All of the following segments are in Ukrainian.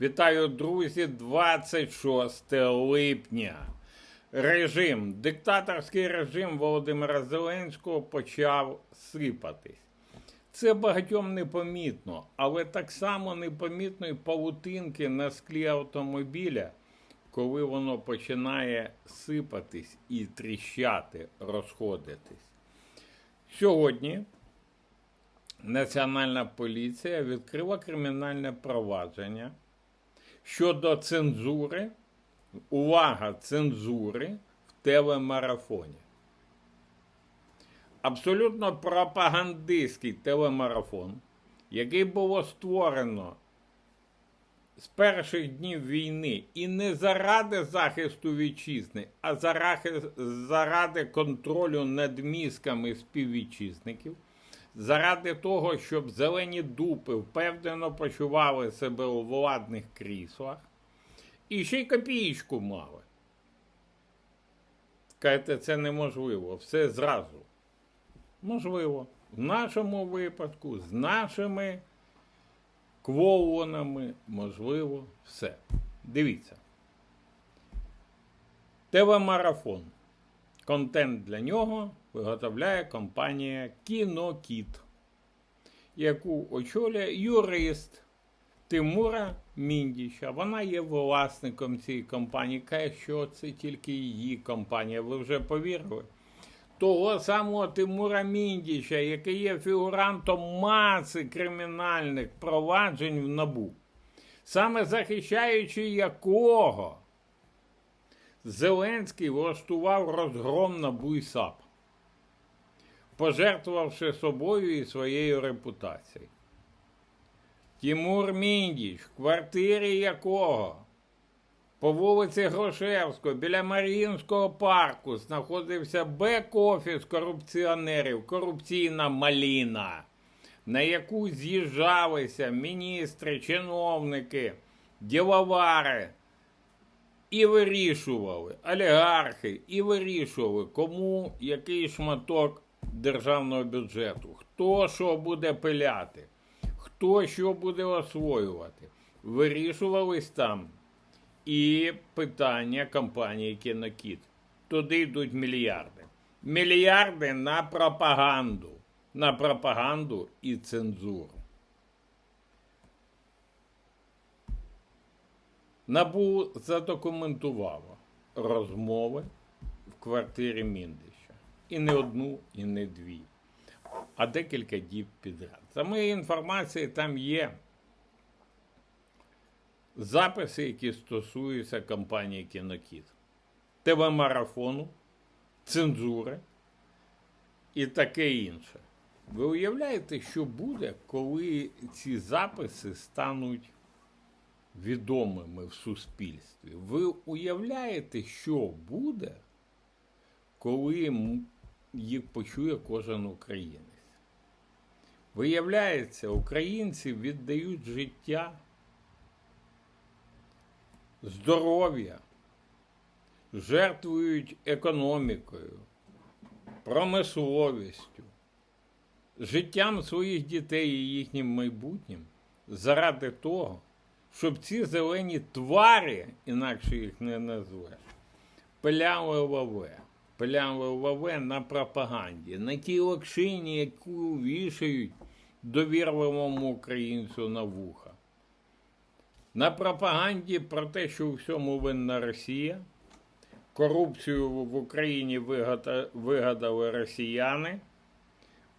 Вітаю, друзі, 26 липня. Режим, диктаторський режим Володимира Зеленського почав сипатись. Це багатьом непомітно, але так само непомітно і павутинки на склі автомобіля, коли воно починає сипатись і тріщати, розходитись. Сьогодні Національна поліція відкрила кримінальне провадження щодо цензури, увага, цензури в телемарафоні. Абсолютно пропагандистський телемарафон, який було створено з перших днів війни і не заради захисту вітчизни, а заради, контролю над мізками співвітчизників, заради того, щоб зелені дупи впевнено почували себе у владних кріслах і ще й копієчку мали. Скажете, це неможливо, все зразу. Можливо, в нашому випадку, з нашими квоунами, можливо, все. Дивіться. Телемарафон. Контент для нього виготовляє компанія Кінокіт, яку очолює юрист Тимура Міндіча. Вона є власником цієї компанії. Каже, що це тільки її компанія. Ви вже повірили? Того самого Тимура Міндіча, який є фігурантом маси кримінальних проваджень в набу, саме захищаючи якого Зеленський влаштував розгром на САП, пожертвувавши собою і своєю репутацією. Тимур Міндіч, в квартирі якого по вулиці Грошевського біля Маріїнського парку знаходився бек-офіс корупціонерів, корупційна маліна, на яку з'їжджалися міністри, чиновники, діловари і вирішували олігархи, і вирішували, кому який шматок державного бюджету, хто що буде пиляти, хто що буде освоювати. Вирішувались там і питання компанії Кінокіт. Туди йдуть мільярди. Мільярди на пропаганду, на пропаганду і цензуру. Набу задокументувало розмови в квартирі Міндича. І не одну, і не дві, а декілька діб підряд. За моєю інформацією, там є записи, які стосуються компанії Кінокіт, ТВ-марафону, цензури і таке інше. Ви уявляєте, що буде, коли ці записи стануть відомими в суспільстві? Ви уявляєте, що буде, коли їх почує кожен українець? Виявляється, українці віддають життя здоров'я, жертвують економікою, промисловістю, життям своїх дітей і їхнім майбутнім заради того, щоб ці зелені твари, інакше їх не назвеш, пиляли ВВ. Пиляли ВВ на пропаганді, на тій локшині, яку вішають довірливому українцю на вуха на пропаганді про те, що у всьому винна Росія, корупцію в Україні вигадали росіяни.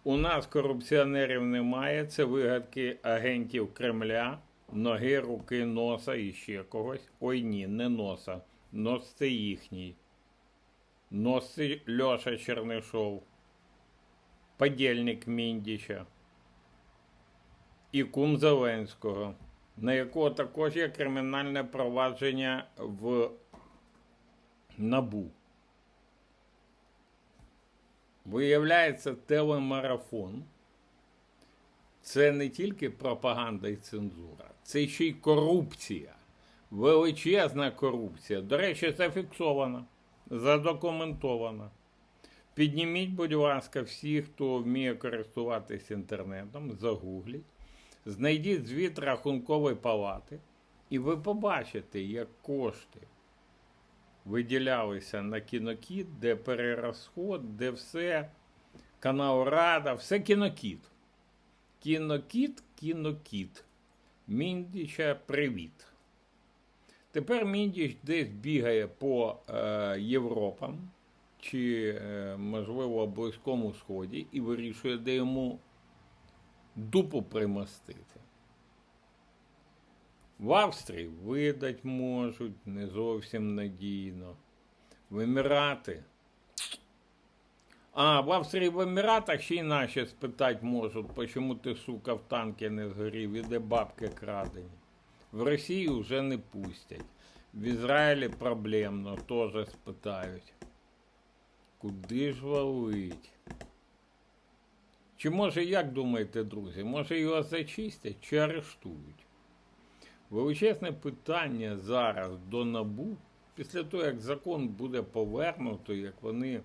У нас корупціонерів немає, це вигадки агентів Кремля, ноги, руки, носа і ще когось. Ой ні, не носа. Нос це їхній. Нос це Льоша Чернишов, подільник Міндіча і кум Зеленського на якого також є кримінальне провадження в НАБУ. Виявляється, телемарафон це не тільки пропаганда і цензура, це ще й корупція. Величезна корупція. До речі, зафіксована, задокументована. Підніміть, будь ласка, всі, хто вміє користуватись інтернетом, загугліть знайдіть звіт рахункової палати І ви побачите, як кошти виділялися на кінокіт, де перерозход, де все, канал Рада, все кінокіт. Кінокіт, кінокіт. Міндіча, привіт. Тепер Міндіч десь бігає по е, Європам чи, е, можливо, Близькому Сході і вирішує, де йому дупу примостити. В Австрії видать можуть не зовсім надійно. В Емірати. А, в Австрії в Еміратах ще й наші спитати можуть, чому ти, сука, в танки не згорів і де бабки крадені. В Росії вже не пустять. В Ізраїлі проблемно, теж спитають. Куди ж валить? Чи може, як думаєте, друзі, може його зачистять чи арештують? Величезне питання зараз до НАБУ, після того, як закон буде повернуто, як вони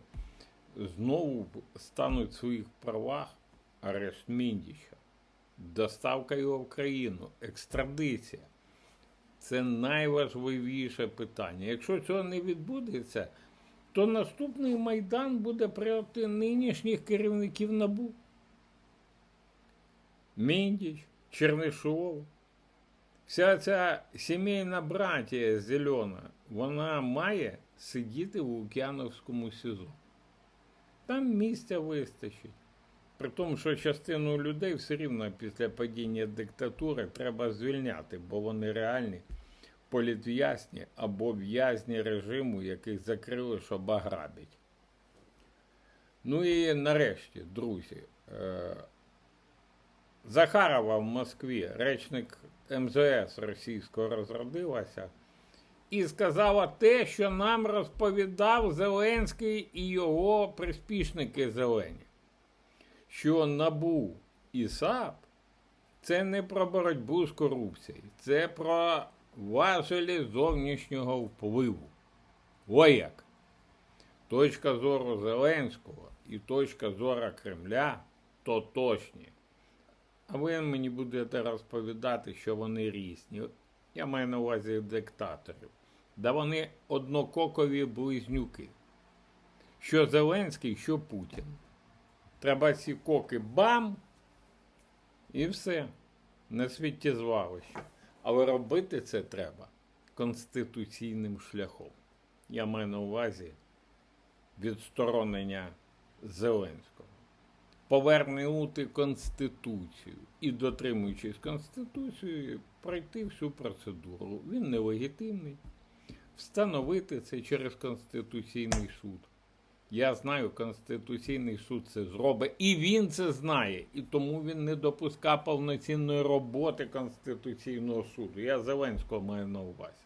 знову стануть в своїх правах, арешт Міндіча, доставка його в країну, екстрадиція. Це найважливіше питання. Якщо цього не відбудеться, то наступний майдан буде проти нинішніх керівників НАБУ. Міндіч, Чернишов. Вся ця сімейна братія зелена, вона має сидіти в Лук'яновському СІЗО. Там місця вистачить. При тому, що частину людей все рівно після падіння диктатури треба звільняти, бо вони реальні політв'язні або в'язні режиму, яких закрили, щоб ограбить. Ну і нарешті, друзі, е, Захарова в Москві, речник МЗС російського розродилася, і сказала те, що нам розповідав Зеленський і його приспішники зелені, що НАБУ і САП це не про боротьбу з корупцією, це про важелі зовнішнього впливу. О як! Точка зору Зеленського і точка зору Кремля то точні. А ви мені будете розповідати, що вони різні. Я маю на увазі диктаторів. Да вони однококові близнюки. Що Зеленський, що Путін. Треба ці коки бам! І все. На світі звалище. Але робити це треба конституційним шляхом. Я маю на увазі відсторонення Зеленського. Повернути Конституцію і, дотримуючись Конституції, пройти всю процедуру. Він нелегітимний. Встановити це через Конституційний суд. Я знаю, Конституційний суд це зробить, і він це знає. І тому він не допускав повноцінної роботи Конституційного суду. Я Зеленського маю на увазі.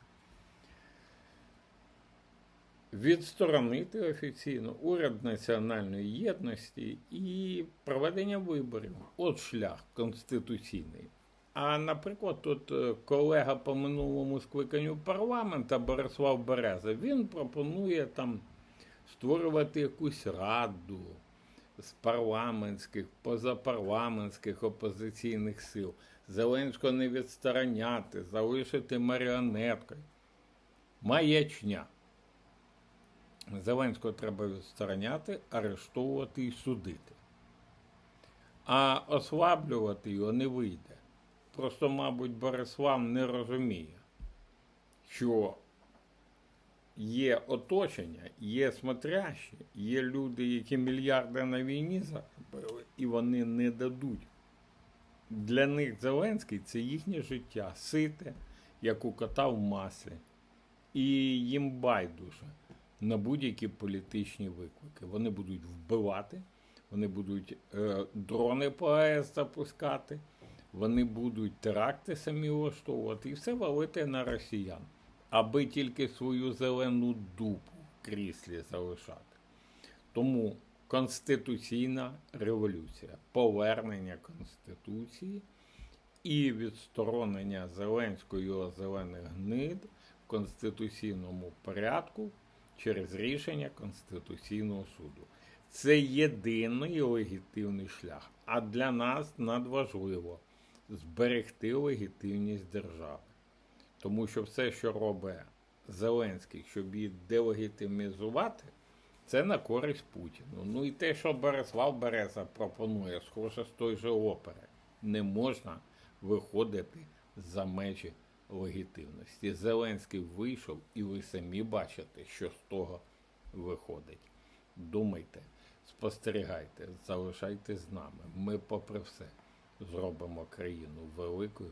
Відсторонити офіційно уряд національної єдності і проведення виборів. От шлях конституційний. А наприклад, тут е, колега по минулому скликанню парламента Борислав Береза, він пропонує там створювати якусь раду з парламентських, позапарламентських опозиційних сил, Зеленського не відстороняти, залишити маріонеткою. Маячня. Зеленського треба відстороняти, арештовувати і судити. А ослаблювати його не вийде. Просто, мабуть, Борислав не розуміє, що є оточення, є смотрящі, є люди, які мільярди на війні заробили, і вони не дадуть. Для них Зеленський це їхнє життя, сите, як у кота в маслі. І їм байдуже на будь-які політичні виклики. Вони будуть вбивати, вони будуть е, дрони по АЕС запускати, вони будуть теракти самі влаштовувати і все валити на росіян аби тільки свою зелену дупу в кріслі залишати. Тому конституційна революція, повернення Конституції і відсторонення Зеленського його зелених гнид в конституційному порядку через рішення Конституційного суду. Це єдиний легітимний шлях. А для нас надважливо зберегти легітимність держави. Тому що все, що робить Зеленський, щоб її делегітимізувати, це на користь Путіну. Ну і те, що Борислав Береза пропонує, схоже з той же опери, не можна виходити за межі легітимності. Зеленський вийшов, і ви самі бачите, що з того виходить. Думайте, спостерігайте, залишайтесь з нами. Ми, попри все, зробимо країну великою,